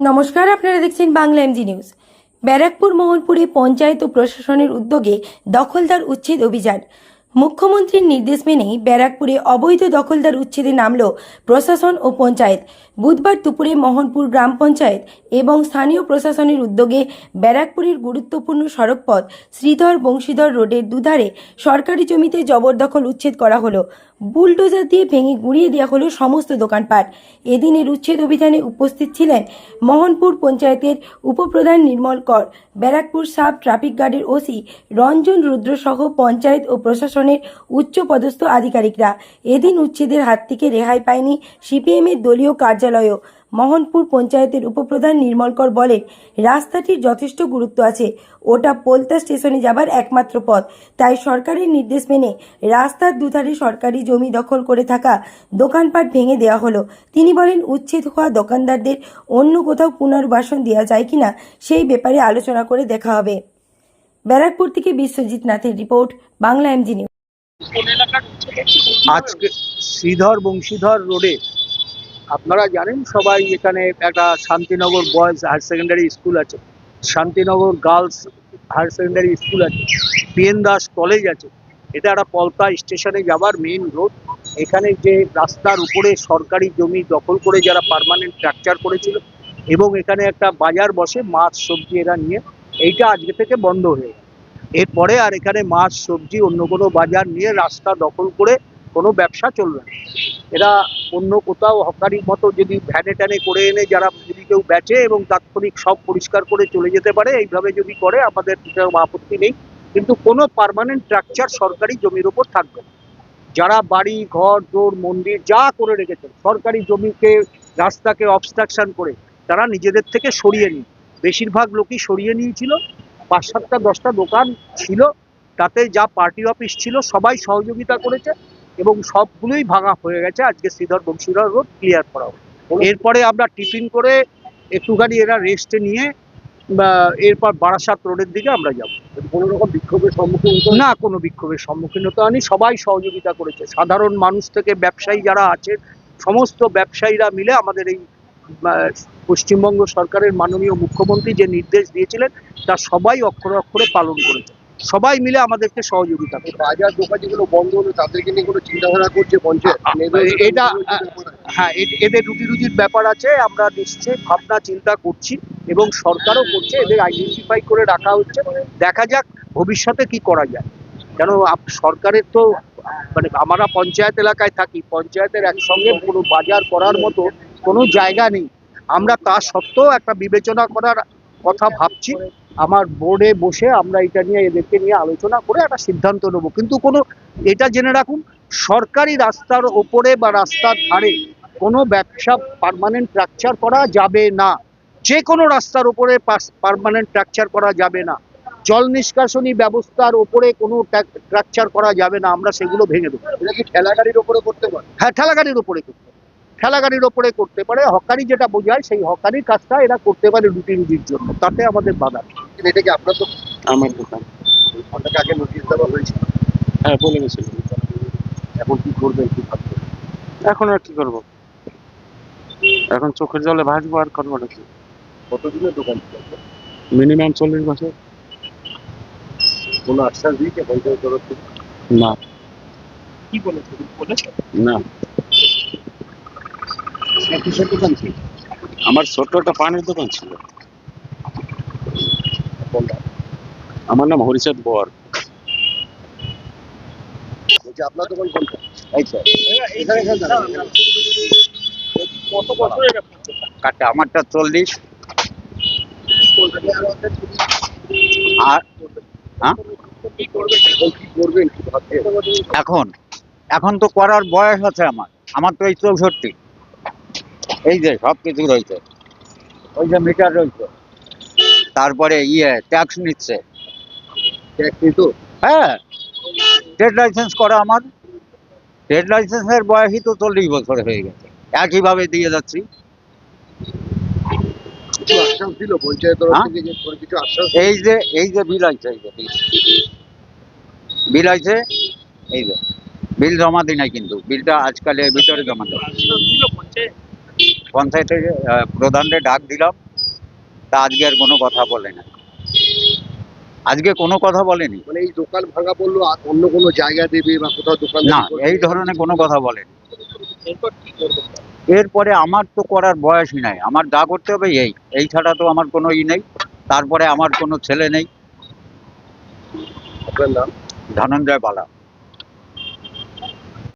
নমস্কার, আপনারা দেখছেন বাংলা এমজি নিউজ ব্যারাকপুর, মোহনপুরে পঞ্চায়েত ও প্রশাসনের উদ্যোগে দখলদার উচ্ছেদ অভিযান। মুখ্যমন্ত্রীর নির্দেশ মেনেই ব্যারাকপুরে অবৈধ দখলদার উচ্ছেদে নামল প্রশাসন ও পঞ্চায়েত। বুধবার দুপুরে মোহনপুর গ্রাম পঞ্চায়েত এবং স্থানীয় প্রশাসনের উদ্যোগে ব্যারাকপুরের গুরুত্বপূর্ণ সড়কপথ শ্রীধর বংশীধর রোডের দুধারে সরকারি জমিতে জবরদখল উচ্ছেদ করা হলো। বুলডোজার দিয়ে ভেঙে গুঁড়িয়ে দেওয়া হলো সমস্ত দোকানপাট। এদিনের উচ্ছেদ অভিযানে উপস্থিত ছিলেন মোহনপুর পঞ্চায়েতের উপপ্রধান নির্মল কর, ব্যারাকপুর সাব ট্রাফিক গার্ডের ওসি রঞ্জন রুদ্র সহ পঞ্চায়েত ও প্রশাসনের উচ্চ পদস্থ আধিকারিকরা। এদিন উচ্ছেদের হাত থেকে রেহাই পায়নি সিপিএমের দলীয় কার্যালয়ও। মোহনপুর পঞ্চায়েতের উপপ্রধান নির্মলকর বলেন, রাস্তাটির যথেষ্ট গুরুত্ব আছে। ওটা পোলতা স্টেশনে যাবার একমাত্র পথ। তাই সরকারের নির্দেশ মেনে রাস্তার দুধারে সরকারি জমি দখল করে থাকা দোকানপাট ভেঙে দেওয়া হলো। তিনি বলেন, উচ্ছেদ হওয়া দোকানদারদের অন্য কোথাও পুনর্বাসন দেওয়া যায় কিনা সেই ব্যাপারে আলোচনা করে দেখা হবে। ব্যারাকপুর থেকে বিশ্বজিৎ নাথের রিপোর্ট, বাংলা এমজি নিউজ। আজকে শ্রীধর বংশীধর রোডে আপনারা জানেন সবাই এখানে একটা Shantinagar boys higher secondary school আছে। Shantinagar girls higher secondary school আছে। পিএন দাস কলেজ আছে। এটা একটা পলতা স্টেশনে যাবার মেইন রোড। এখানে যে রাস্তার উপরে সরকারি জমি দখল করে যারা পার্মানেন্ট স্ট্রাকচার করেছিল এবং এখানে একটা বাজার বসে মাছ, সবজি এরা নিয়ে, এইটা আজকে থেকে বন্ধ হয়ে এরপরে আর এখানে মাছ, সবজি, অন্য কোনো বাজার নিয়ে রাস্তা দখল করে কোনো ব্যবসা চলবে না। এরা অন্য কোথাও হকারির মতো যদি ভ্যানে ট্যানে করে এনে যারা যদি কেউ বেচে এবং তাৎক্ষণিক সব পরিষ্কার করে চলে যেতে পারে, এইভাবে যদি করে, আমাদের কোনো আপত্তি নেই। কিন্তু কোনো পার্মানেন্ট স্ট্রাকচার সরকারি জমির ওপর থাকবে না। যারা বাড়ি, ঘর, দোর, মন্দির যা করে রেখেছেন, সরকারি জমিকে, রাস্তাকে অবস্ট্রাকশন করে, তারা নিজেদের থেকে সরিয়ে নিন বেশিরভাগ লোকই সরিয়ে নিয়েছিল। পাঁচ সাতটা, দশটা দোকান ছিল। তাতে যা পার্টি অফিস ছিল, সবাই সহযোগিতা করেছে। এবং সবগুলোই ভাঙা হয়ে গেছে। আজকে শ্রীধর বংশীধর রোড ক্লিয়ার করা হলো। এরপরে আমরা টিফিন করে একটুখানি এরা রেস্টে নিয়ে বা এরপর বারাসাত রোডের দিকে আমরা যাব। কোনো রকম বিক্ষোভের সম্মুখীন না কোনো বিক্ষোভের সম্মুখীন হতে হয়নি। সবাই সহযোগিতা করেছে। সাধারণ মানুষ থেকে ব্যবসায়ী যারা আছে সমস্ত ব্যবসায়ীরা মিলে আমাদের এই পশ্চিমবঙ্গ সরকারের মাননীয় মুখ্যমন্ত্রী যে নির্দেশ দিয়েছিলেন তা সবাই অক্ষরে অক্ষরে পালন করেছে। সবাই মিলে আমাদেরকে সহযোগিতা করে বাজার দোকান যেগুলো বন্ধ হলো তাদেরকে নিয়ে কোনো চিন্তাধারা করছে পঞ্চায়েত এটা হ্যাঁ এদের রুটি রুজির ব্যাপার আছে আমরা নিশ্চয়ই ভাবনা চিন্তা করছি এবং সরকারও করছে এদের আইডেন্টিফাই করে রাখা হচ্ছে। দেখা যাক ভবিষ্যতে কি করা যায়। কেন সরকারের তো মানে আমরা পঞ্চায়েত এলাকায় থাকি পঞ্চায়েতের একসঙ্গে কোনো বাজার করার মতো কোনো জায়গা নেই। আমরা তা সত্ত্বেও একটা বিবেচনা করার কথা ভাবছি। আমার বোর্ডে বসে আমরা এটা নিয়ে এদেরকে নিয়ে আলোচনা করে একটা সিদ্ধান্ত নেব। কিন্তু কোনো এটা জেনে রাখুন সরকারি রাস্তার ওপরে বা রাস্তার ধারে কোনো ব্যবসা পারমানেন্ট স্ট্রাকচার করা যাবে না। যে কোনো রাস্তার ওপরে পার্মানেন্ট স্ট্রাকচার করা যাবে না। জল নিষ্কাশনী ব্যবস্থার ওপরে কোনো স্ট্রাকচার করা যাবে না আমরা সেগুলো ভেঙে দেবো। এটা কি ঠেলা ওপরে করতে পারে? হ্যাঁ ঠেলাগাড়ির ওপরে করতে পারে। ঠেলাগাড়ির ওপরে করতে পারে। হকারি যেটা বোঝায় সেই হকারির কাজটা এরা করতে পারে রুটি রুজির জন্য। তাতে আমাদের বাধা নেই। কিন্তু এটা কি আপনার তো আমার দোকান। আগে নোটিশ দেওয়া হয়েছিল? হ্যাঁ বলে গেছিল। এখন কি করবেন কি ভাবছেন? এখন আর কি করব? এখন চোখের জলে ভাসবো আর করব নাকি কতদিনের দোকান? মিনিমাম চল্লিশ বছর। কোনো আশ্বাস দিয়েছে পঞ্চায়েত তরফ থেকে? না। কি বলেছে? বলেছে? না। কিসের দোকান ছিল? আমার ছোট্ট একটা পানির দোকান ছিল কোনটা আমার নাম হরিচাঁদ বর। আপনার দোকান কোনটা? আচ্ছা এখানে এখানে কত বছর এটা আমারটা চল্লিশ। আর হ্যাঁ? এখন এখন তো করার বয়স আছে আমার। আমার তো এই চৌষট্টি। এই যে সব কিছু রয়েছে। ওই যে মিটার রয়েছে। তারপরে ইয়ে ট্যাক্স নিচ্ছে। তো হ্যাঁ ট্রেড লাইসেন্স করা আমার। ট্রেড লাইসেন্সের বয়সই তো চল্লিশ বছর হয়ে গেছে। একইভাবে দিয়ে যাচ্ছি। হ্যাঁ? এই যে এই যে বিল আছে এই যে বিল। বিল এই যে। বিল জমা দিই নাই কিন্তু। বিলটা আজকালের ভিতরে জমা পঞ্চায়েতে? প্রধানরে ডাক দিলাম। তা আজকে আর কোনো কথা বলে না। আজকে কোনো কথা বলেনি। মানে এই দোকান ভাঙা পড়ল আর অন্য কোনো জায়গা দেবে বা কোথাও দোকান না এই ধরনের কোনো কথা বলেনি। এরপরে আমার তো করার বয়সই নাই। আমার যা করতে হবে এই। এই ছাড়া তো আমার কোনো ই নেই। তারপরে আমার কোনো ছেলে নেই। ধনঞ্জয় বালা।